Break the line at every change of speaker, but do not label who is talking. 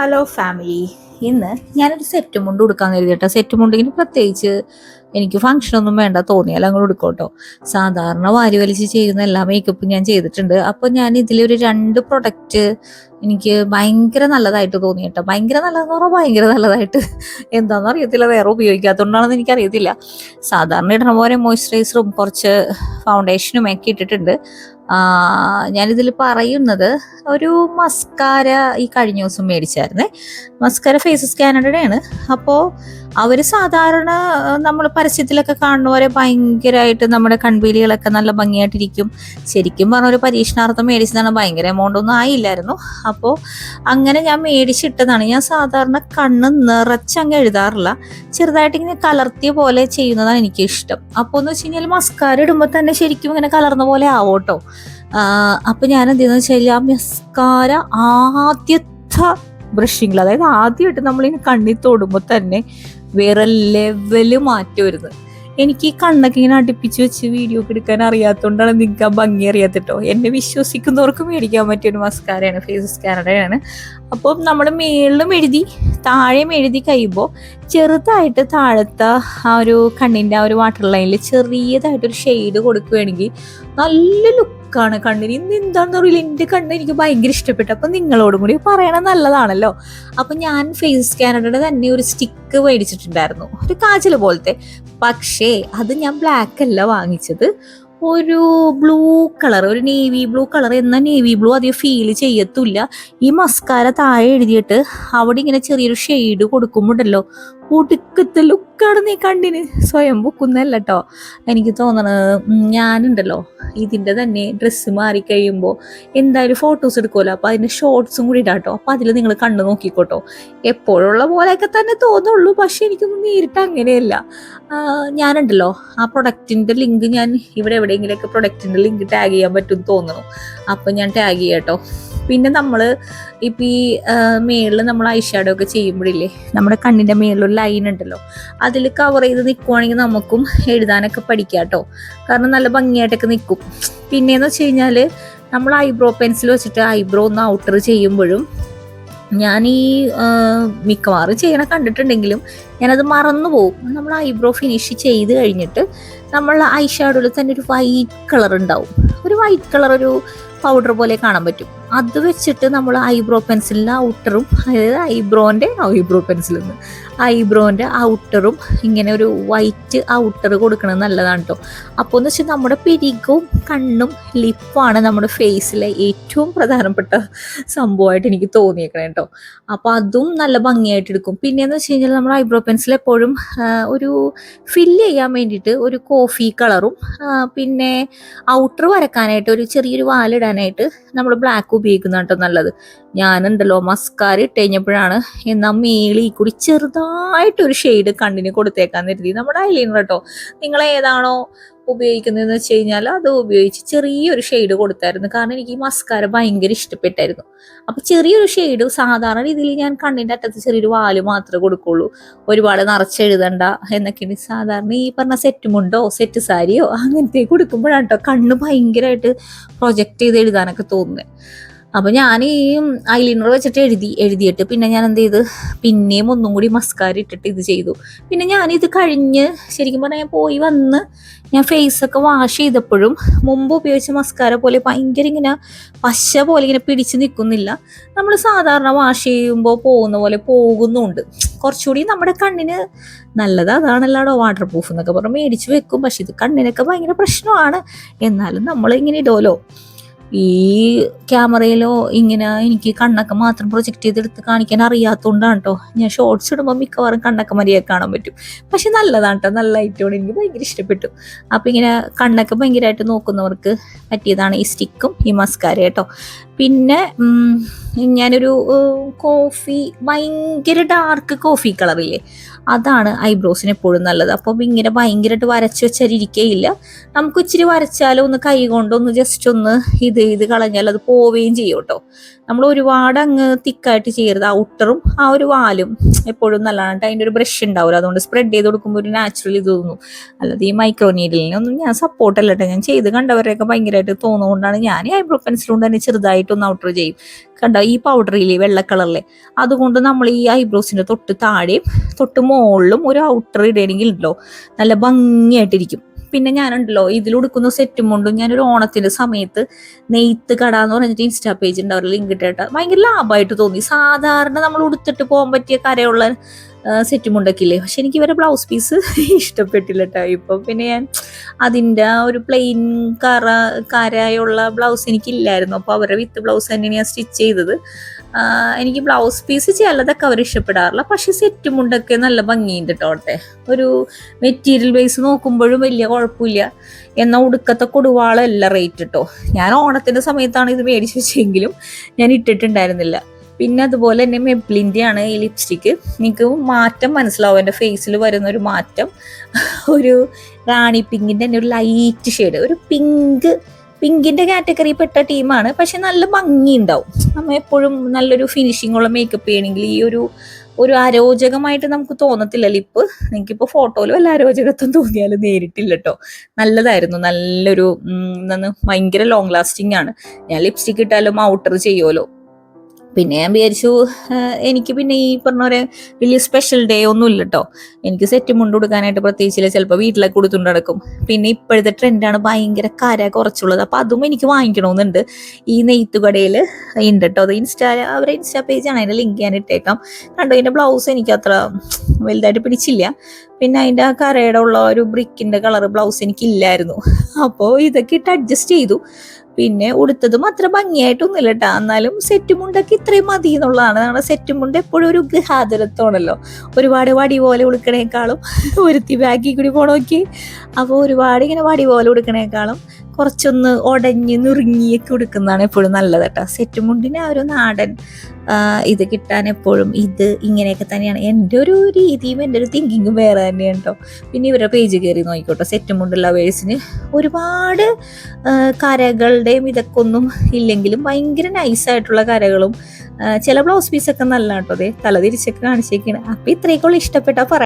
Hello family ഇന്ന് ഞാനൊരു set മുണ്ട് കൊടുക്കാൻ കരുതി കേട്ടോ സെറ്റ് മുണ്ടിന് പ്രത്യേകിച്ച് എനിക്ക് ഫംഗ്ഷൻ ഒന്നും വേണ്ട തോന്നിയാൽ അങ്ങോട്ട് കൊടുക്കും കേട്ടോ സാധാരണ വാരി വലിച്ച് ചെയ്യുന്ന എല്ലാ മേക്കപ്പും ഞാൻ ചെയ്തിട്ടുണ്ട്. അപ്പോൾ ഞാൻ ഇതിലൊരു രണ്ട് പ്രൊഡക്റ്റ് എനിക്ക് ഭയങ്കര നല്ലതായിട്ട് തോന്നി കേട്ടോ ഭയങ്കര നല്ലതെന്ന് പറഞ്ഞാൽ ഭയങ്കര നല്ലതായിട്ട്. എന്താണെന്ന് അറിയത്തില്ല. വേറെ ഉപയോഗിക്കാത്തതുകൊണ്ടാണെന്ന് എനിക്കറിയത്തില്ല. സാധാരണ ഇടണ പോലെ മോയ്സ്ചറൈസറും കുറച്ച് ഫൗണ്ടേഷനും ഒക്കെ ഇട്ടിട്ടുണ്ട്. ഞാനിതിൽ പറയുന്നത് ഒരു മസ്കാര ഈ കഴിഞ്ഞ ദിവസം മേടിച്ചായിരുന്നേ. മസ്കാര ഫേസ് സ്കാനറുടെയാണ് അപ്പോൾ അവർ സാധാരണ നമ്മൾ പരസ്യത്തിലൊക്കെ കാണുന്ന പോലെ ഭയങ്കരമായിട്ട് നമ്മുടെ കൺവീലികളൊക്കെ നല്ല ഭംഗിയായിട്ടിരിക്കും. ശരിക്കും പറഞ്ഞ ഒരു പരീക്ഷണാർത്ഥം മേടിച്ചതാണ്. ഭയങ്കര എമൗണ്ട് ഒന്നും ആയില്ലായിരുന്നു. അപ്പോൾ അങ്ങനെ ഞാൻ മേടിച്ചിട്ടതാണ്. ഞാൻ സാധാരണ കണ്ണ് നിറച്ചങ്ങ് എഴുതാറില്ല. ചെറുതായിട്ട് ഇങ്ങനെ കലർത്തിയ പോലെ ചെയ്യുന്നതാണ് എനിക്ക് ഇഷ്ടം അപ്പോൾ എന്ന് വെച്ച് കഴിഞ്ഞാൽ മസ്കാര ഇടുമ്പോൾ തന്നെ ശരിക്കും ഇങ്ങനെ കലർന്ന പോലെ ആവോട്ടോ. അപ്പൊ ഞാൻ എന്തെന്ന് വെച്ചാൽ ആ മസ്കാര ആദ്യത്തെ ബ്രഷിങ്ങിൽ അതായത് ആദ്യമായിട്ട് നമ്മളിങ്ങനെ കണ്ണിൽ തൊടുമ്പോൾ തന്നെ വേറെ ലെവൽ മാറ്റം വരുന്നത്. എനിക്ക് ഈ കണ്ണൊക്കെ ഇങ്ങനെ അടുപ്പിച്ച് വെച്ച് വീഡിയോ ഒക്കെ എടുക്കാൻ അറിയാത്തതുകൊണ്ടാണ് നിങ്ങൾക്ക് ആ ഭംഗി അറിയാത്തിട്ടോ. എന്നെ വിശ്വസിക്കുന്നവർക്ക് മേടിക്കാൻ പറ്റിയ ഒരു മസ്കാരയാണ് ഫേസ് സ്കാനറുടെയാണ് അപ്പം നമ്മൾ മേളിലും എഴുതി താഴെയും എഴുതി കഴിയുമ്പോൾ ചെറുതായിട്ട് താഴത്തെ ആ ഒരു കണ്ണിന്റെ ആ ഒരു വാട്ടർ ലൈനിൽ ചെറിയതായിട്ടൊരു ഷെയ്ഡ് കൊടുക്കുകയാണെങ്കിൽ നല്ല ലുക്കാണ് കണ്ണിന്. ഇന്ന് എന്താണെന്ന് അറിയില്ല. എന്റെ കണ്ണ് എനിക്ക് ഭയങ്കര ഇഷ്ടപ്പെട്ടു. അപ്പം നിങ്ങളോടും കൂടി പറയണത് നല്ലതാണല്ലോ. അപ്പം ഞാൻ ഫേസ് സ്കാനറുടെ തന്നെ ഒരു സ്റ്റിക്ക് മേടിച്ചിട്ടുണ്ടായിരുന്നു. ഒരു കാജൽ പോലത്തെ. പക്ഷേ അത് ഞാൻ ബ്ലാക്ക് അല്ല വാങ്ങിച്ചത്. ഒരു ബ്ലൂ കളർ ഒരു നേവി ബ്ലൂ കളർ എന്ന നേവി ബ്ലൂ അധികം ഫീൽ ചെയ്യത്തില്ല ഈ മസ്കാര താഴെ എഴുതിയിട്ട് അവിടെ ഇങ്ങനെ ചെറിയൊരു ഷെയ്ഡ് കൊടുക്കുമ്പോണ്ടല്ലോ. ഒടുക്കത്തെ ലുക്കാണ് നീ കണ്ടിന്. സ്വയം പൊക്കുന്നല്ല കേട്ടോ എനിക്ക് തോന്നണത് ഞാനുണ്ടല്ലോ. ഇതിന്റെ തന്നെ ഡ്രസ്സ് മാറി കഴിയുമ്പോൾ എന്തായാലും ഫോട്ടോസ് എടുക്കുമല്ലോ അപ്പോൾ അതിന്റെ ഷോർട്ട്സും കൂടി ഇടാം കേട്ടോ അപ്പോൾ അതിൽ നിങ്ങൾ കണ്ടു നോക്കിക്കോട്ടോ. എപ്പോഴുള്ള പോലെയൊക്കെ തന്നെ തോന്നുള്ളൂ. പക്ഷേ എനിക്കൊന്നും നേരിട്ട് അങ്ങനെയല്ല. ഞാനുണ്ടല്ലോ. ആ പ്രൊഡക്റ്റിന്റെ ലിങ്ക് ഞാൻ ഇവിടെ എവിടെയെങ്കിലുമൊക്കെ പ്രൊഡക്റ്റിന്റെ ലിങ്ക് ടാഗ് ചെയ്യാൻ പറ്റും തോന്നുന്നു അപ്പം ഞാൻ ടാഗ് ചെയ്യാം കേട്ടോ പിന്നെ നമ്മൾ ഇപ്പം ഈ മേളിൽ നമ്മൾ ഐ ഷാഡോ ഒക്കെ ചെയ്യുമ്പോഴില്ലേ നമ്മുടെ കണ്ണിന്റെ മേളിലൊരു ലൈൻ ഉണ്ടല്ലോ അതിൽ കവർ ചെയ്ത് നിൽക്കുവാണെങ്കിൽ നമുക്കും എഴുതാനൊക്കെ പഠിക്കാം കേട്ടോ കാരണം നല്ല ഭംഗിയായിട്ടൊക്കെ നിൽക്കും പിന്നെയെന്ന് വെച്ച് കഴിഞ്ഞാൽ നമ്മൾ ഐബ്രോ പെൻസിൽ വെച്ചിട്ട് ഐബ്രോ ഒന്ന് ഔട്ടർ ചെയ്യുമ്പോഴും ഞാൻ ഈ മിക്കവാറും ചെയ്യണ കണ്ടിട്ടുണ്ടെങ്കിലും ഞാനത് മറന്നു പോകും നമ്മൾ ഐബ്രോ ഫിനിഷ് ചെയ്ത് കഴിഞ്ഞിട്ട് നമ്മൾ ഐ ഷാഡോയിൽ തന്നെ ഒരു വൈറ്റ് കളർ ഉണ്ടാവും. ഒരു വൈറ്റ് കളർ ഒരു പൗഡർ പോലെ കാണാൻ പറ്റും. അത് വെച്ചിട്ട് നമ്മൾ ഐബ്രോ പെൻസിലിന്റെ ഔട്ടറും അതായത് ഐബ്രോന്റെ ഐബ്രോ പെൻസിലിൽ നിന്ന് ഐബ്രോന്റെ ഔട്ടറും ഇങ്ങനെ ഒരു വൈറ്റ് ഔട്ടർ കൊടുക്കുന്നത് നല്ലതാണ് കേട്ടോ അപ്പോൾ എന്ന് വെച്ചാൽ നമ്മുടെ പിരികവും കണ്ണും ലിപ്പാണ് നമ്മുടെ ഫേസിലെ ഏറ്റവും പ്രധാനപ്പെട്ട സംഭവമായിട്ട് എനിക്ക് തോന്നിയേക്കണേ കേട്ടോ അപ്പോൾ അതും നല്ല ഭംഗിയായിട്ട് എടുക്കും. പിന്നെയെന്ന് വെച്ച് കഴിഞ്ഞാൽ നമ്മൾ ഐബ്രോ പെൻസിൽ എപ്പോഴും ഒരു ഫില്ല് ചെയ്യാൻ വേണ്ടിയിട്ട് ഒരു കോഫി കളറും പിന്നെ ഔട്ടർ വരക്കാനായിട്ട് ഒരു ചെറിയൊരു വാലിടാനായിട്ട് നമ്മൾ ബ്ലാക്ക് ഉപയോഗിക്കുന്ന കേട്ടോ നല്ലത്. ഞാനുണ്ടല്ലോ മസ്കാര ഇട്ട് കഴിഞ്ഞപ്പോഴാണ് എന്നാൽ മേളി കൂടി ചെറുതായിട്ടൊരു ഷെയ്ഡ് കണ്ണിന് കൊടുത്തേക്കാൻ കരുതി. നമ്മുടെ ഐലൈനർ കേട്ടോ നിങ്ങൾ ഏതാണോ ഉപയോഗിക്കുന്നതെന്ന് വെച്ച് കഴിഞ്ഞാൽ അത് ഉപയോഗിച്ച് ചെറിയൊരു ഷെയ്ഡ് കൊടുത്തായിരുന്നു. കാരണം എനിക്ക് ഈ മസ്കാര ഭയങ്കര ഇഷ്ടപ്പെട്ടായിരുന്നു. അപ്പൊ ചെറിയൊരു ഷെയ്ഡ് സാധാരണ രീതിയിൽ ഞാൻ കണ്ണിന്റെ അറ്റത്ത് ചെറിയൊരു വാൽ മാത്രമേ കൊടുക്കുള്ളൂ. ഒരുപാട് നിറച്ചെഴുതണ്ട എന്നൊക്കെയാണ് സാധാരണ ഈ പറഞ്ഞ സെറ്റ് മുണ്ടോ സെറ്റ് സാരിയോ അങ്ങനത്തെ കൊടുക്കുമ്പോഴാണ് കേട്ടോ കണ്ണ് ഭയങ്കരമായിട്ട് പ്രൊജക്റ്റ് ചെയ്ത് എഴുതാനൊക്കെ തോന്നുന്നത് അപ്പൊ ഞാൻ ഈ ഐലൈനർ വെച്ചിട്ട് എഴുതി എഴുതിയിട്ട് പിന്നെ ഞാൻ എന്ത് ചെയ്ത് പിന്നെയും ഒന്നും കൂടി മസ്കാര ഇട്ടിട്ട് ഇത് ചെയ്തു. പിന്നെ ഞാനിത് കഴിഞ്ഞ് ശരിക്കും പറഞ്ഞാൽ ഞാൻ പോയി വന്ന് ഞാൻ ഫേസ് ഒക്കെ വാഷ് ചെയ്തപ്പോഴും മുമ്പ് ഉപയോഗിച്ച മസ്കാര പോലെ ഭയങ്കര ഇങ്ങനെ പശ പോലെ ഇങ്ങനെ പിടിച്ച് നിൽക്കുന്നില്ല നമ്മൾ സാധാരണ വാഷ് ചെയ്യുമ്പോൾ പോകുന്ന പോലെ പോകുന്നുണ്ട്. കുറച്ചുകൂടി നമ്മുടെ കണ്ണിന് നല്ലത് അതാണല്ലാടോ വാട്ടർ പ്രൂഫ് എന്നൊക്കെ പറഞ്ഞ് മേടിച്ച് വെക്കും. പക്ഷെ ഇത് കണ്ണിനൊക്കെ ഭയങ്കര പ്രശ്നമാണ്. എന്നാലും നമ്മൾ ഇങ്ങനെ ഇടുമല്ലോ ഈ ക്യാമറയിലോ ഇങ്ങനെ എനിക്ക് കണ്ണൊക്കെ മാത്രം പ്രൊജക്റ്റ് ചെയ്തെടുത്ത് കാണിക്കാൻ അറിയാത്തതുകൊണ്ടാണ് കേട്ടോ ഞാൻ ഷോർട്സ് ഇടുമ്പോൾ മിക്കവാറും കണ്ണൊക്കെ മര്യാദ കാണാൻ പറ്റും. പക്ഷെ നല്ലതാണ് കേട്ടോ നല്ല ഐറ്റമാണ്. എനിക്ക് ഭയങ്കര ഇഷ്ടപ്പെട്ടു. അപ്പം ഇങ്ങനെ കണ്ണൊക്കെ ഭയങ്കരമായിട്ട് നോക്കുന്നവർക്ക് പറ്റിയതാണ് ഈ സ്റ്റിക്കും ഈ മസ്കാര കേട്ടോ പിന്നെ ഞാനൊരു കോഫി ഭയങ്കര ഡാർക്ക് കോഫി കളറില്ലേ അതാണ് ഐബ്രോസിന് എപ്പോഴും നല്ലത്. അപ്പോൾ ഇങ്ങനെ ഭയങ്കരമായിട്ട് വരച്ച് വെച്ചാൽ ഇരിക്കുകയില്ല നമുക്ക് ഇച്ചിരി വരച്ചാലോ ഒന്ന് കൈ കൊണ്ടൊന്ന് ജസ്റ്റ് ഒന്ന് ഇത് ഇത് കളഞ്ഞാൽ അത് പോവുകയും ചെയ്യും കേട്ടോ. നമ്മൾ ഒരുപാട് അങ്ങ് തിക്കായിട്ട് ചെയ്യരുത്. ഔട്ടറും ആ ഒരു വാലും എപ്പോഴും നല്ലതാണ്. അതിന്റെ ഒരു ബ്രഷ് ഉണ്ടാവില്ല അതുകൊണ്ട് സ്പ്രെഡ് ചെയ്ത് കൊടുക്കുമ്പോൾ ഒരു നാച്ചുറൽ ഇത് തോന്നുന്നു അല്ലാതെ ഈ മൈക്രോ നീഡിലിനൊന്നും ഞാൻ സപ്പോർട്ടല്ല കേട്ടോ ഞാൻ ചെയ്ത് കണ്ടവരെയൊക്കെ ഭയങ്കരമായിട്ട് തോന്നുകൊണ്ടാണ് ഞാൻ ഈ ഐബ്രോ പെൻസിൽ കൊണ്ട് തന്നെ ചെറുതായിട്ടൊന്ന് ഔട്ടർ ചെയ്യും. കണ്ടോ ഈ പൗഡറില്ലേ വെള്ള കളറിലെ അതുകൊണ്ട് നമ്മൾ ഈ ഐബ്രോസിന്റെ തൊട്ട് താഴെയും തൊട്ട് മുകളിലും ഒരു ഔട്ടർ ഇടണമെങ്കിൽ ഉണ്ടല്ലോ നല്ല ഭംഗിയായിട്ടിരിക്കും. പിന്നെ ഞാനുണ്ടല്ലോ ഇതിലുടുക്കുന്ന സെറ്റും കൊണ്ടും ഞാനൊരു ഓണത്തിന്റെ സമയത്ത് നെയ്ത്ത് കട എന്ന് പറഞ്ഞിട്ട് ഇൻസ്റ്റാ പേജ് ഉണ്ട് അവരുടെ ലിങ്ക് ഇട്ടിട്ട് ഭയങ്കര ലാഭമായിട്ട് തോന്നി. സാധാരണ നമ്മൾ ഉടുത്തിട്ട് പോകാൻ പറ്റിയ കരയുള്ള സെറ്റും മുണ്ടൊക്കില്ലേ പക്ഷെ എനിക്ക് ഇവരെ ബ്ലൗസ് പീസ് ഇഷ്ടപ്പെട്ടില്ല കേട്ടോ ഇപ്പൊ പിന്നെ ഞാൻ അതിന്റെ ഒരു പ്ലെയിൻ കറ കരയുള്ള ബ്ലൗസ് എനിക്കില്ലായിരുന്നു. അപ്പോൾ അവരുടെ വിത്ത് ബ്ലൗസ് തന്നെയാണ് ഞാൻ സ്റ്റിച്ച് ചെയ്തത്. എനിക്ക് ബ്ലൗസ് പീസ് ചിലതൊക്കെ അവർ ഇഷ്ടപ്പെടാറില്ല. പക്ഷെ സെറ്റ് മുണ്ടൊക്കെ നല്ല ഭംഗിയുണ്ട് കേട്ടോട്ടെ ഒരു മെറ്റീരിയൽ ബേസ് നോക്കുമ്പോഴും വലിയ കുഴപ്പമില്ല. എന്നാൽ ഉടുക്കത്തെ കൊടുവാളല്ല റേറ്റ് കേട്ടോ ഞാൻ ഓണത്തിന്റെ സമയത്താണ് ഇത് മേടിച്ചു വെച്ചെങ്കിലും ഞാൻ ഇട്ടിട്ടുണ്ടായിരുന്നില്ല. പിന്നെ അതുപോലെ തന്നെ മെബ്ലിന്റെ ആണ് ഈ ലിപ്സ്റ്റിക്ക് നിങ്ങൾക്ക് മാറ്റം മനസ്സിലാവും. എന്റെ ഫേസിൽ വരുന്ന ഒരു മാറ്റം. ഒരു റാണി പിങ്കിന്റെ തന്നെ ഒരു ലൈറ്റ് ഷെയ്ഡ് ഒരു പിങ്ക് പിങ്കിന്റെ കാറ്റഗറി പെട്ട ടീമാണ് പക്ഷെ നല്ല ഭംഗി ഉണ്ടാവും. നമ്മൾ എപ്പോഴും നല്ലൊരു ഫിനിഷിംഗ് ഉള്ള മേക്കപ്പ് ചെയ്യണമെങ്കിൽ ഈ ഒരു ഒരു അരോചകമായിട്ട് നമുക്ക് തോന്നത്തില്ല ലിപ്പ് എനിക്കിപ്പോൾ ഫോട്ടോയിൽ വല്ല അരോചകത്വം തോന്നിയാലും നേരിട്ടില്ല കേട്ടോ നല്ലതായിരുന്നു. നല്ലൊരു ഭയങ്കര ലോങ് ലാസ്റ്റിംഗ് ആണ്. ഞാൻ ലിപ്സ്റ്റിക് ഇട്ടാലും ഔട്ടർ ചെയ്യുമല്ലോ പിന്നെ ഞാൻ വിചാരിച്ചു എനിക്ക് പിന്നെ ഈ പറഞ്ഞ പോലെ വലിയ സ്പെഷ്യൽ ഡേ ഒന്നും ഇല്ല കേട്ടോ എനിക്ക് സെറ്റ് മുണ്ട് കൊടുക്കാനായിട്ട് പ്രത്യേകിച്ചില്ല. ചിലപ്പോൾ വീട്ടിലൊക്കെ കൊടുത്തുകൊണ്ട് നടക്കും. പിന്നെ ഇപ്പോഴത്തെ ട്രെൻഡാണ് ഭയങ്കര കര കുറച്ചുള്ളത്. അപ്പം അതും എനിക്ക് വാങ്ങിക്കണമെന്നുണ്ട് ഈ നെയ്ത്തുകടയിൽ ഉണ്ട് കേട്ടോ അത് ഇൻസ്റ്റാ അവരെ ഇൻസ്റ്റാ പേജാണ് അതിന്റെ ലിങ്ക് ഞാൻ ഇട്ടേക്കാം. കണ്ടോ ഇതിന്റെ ബ്ലൗസ് എനിക്ക് അത്ര വലുതായിട്ട് പിടിച്ചില്ല. പിന്നെ അതിന്റെ ആ കരയുടെ ഉള്ള ഒരു ബ്രിക്കിന്റെ കളർ ബ്ലൗസ് എനിക്കില്ലായിരുന്നു. അപ്പോൾ ഇതൊക്കെ ഇട്ട് അഡ്ജസ്റ്റ് ചെയ്തു. പിന്നെ ഉടുത്തതും അത്ര ഭംഗിയായിട്ടൊന്നുമില്ല കേട്ടോ എന്നാലും സെറ്റ് മുണ്ടൊക്കെ ഇത്രയും മതി എന്നുള്ളതാണ്. നമ്മുടെ സെറ്റ് മുണ്ട് എപ്പോഴും ഒരു ഗൃഹാതുരത്വമാണല്ലോ. ഒരുപാട് വടി പോലെ ഉടുക്കണേക്കാളും ഒരുത്തി ബാഗിൽ കൂടി പോണോക്കി. അപ്പോൾ ഒരുപാട് ഇങ്ങനെ വടി പോലെ ഉടുക്കണേക്കാളും കുറച്ചൊന്ന് ഉടഞ്ഞ് നുറുങ്ങിയൊക്കെ കൊടുക്കുന്നതാണ് എപ്പോഴും നല്ലത് കേട്ടോ. സെറ്റ് മുണ്ടിന് ആ ഒരു നാടൻ ഇത് കിട്ടാൻ എപ്പോഴും ഇത് ഇങ്ങനെയൊക്കെ തന്നെയാണ്. എന്റെ ഒരു രീതിയും എന്റെ ഒരു തിങ്കിങ്ങും വേറെ തന്നെയാണ് കേട്ടോ. പിന്നെ ഇവരുടെ പേജ് കയറി നോക്കിക്കോട്ടോ. സെറ്റ് മുണ്ട് ലവേഴ്സിന് ഒരുപാട് കരകളുടെയും ഇതൊക്കെ ഒന്നും ഇല്ലെങ്കിലും ഭയങ്കര നൈസായിട്ടുള്ള കരകളും ചില ബ്ലൗസ് പീസൊക്കെ നല്ല കേട്ടോ. അതെ തല തിരിച്ചൊക്കെ കാണിച്ചേക്കാണ്. അപ്പം ഇത്രയൊക്കെ ഇഷ്ടപ്പെട്ടാൽ പറ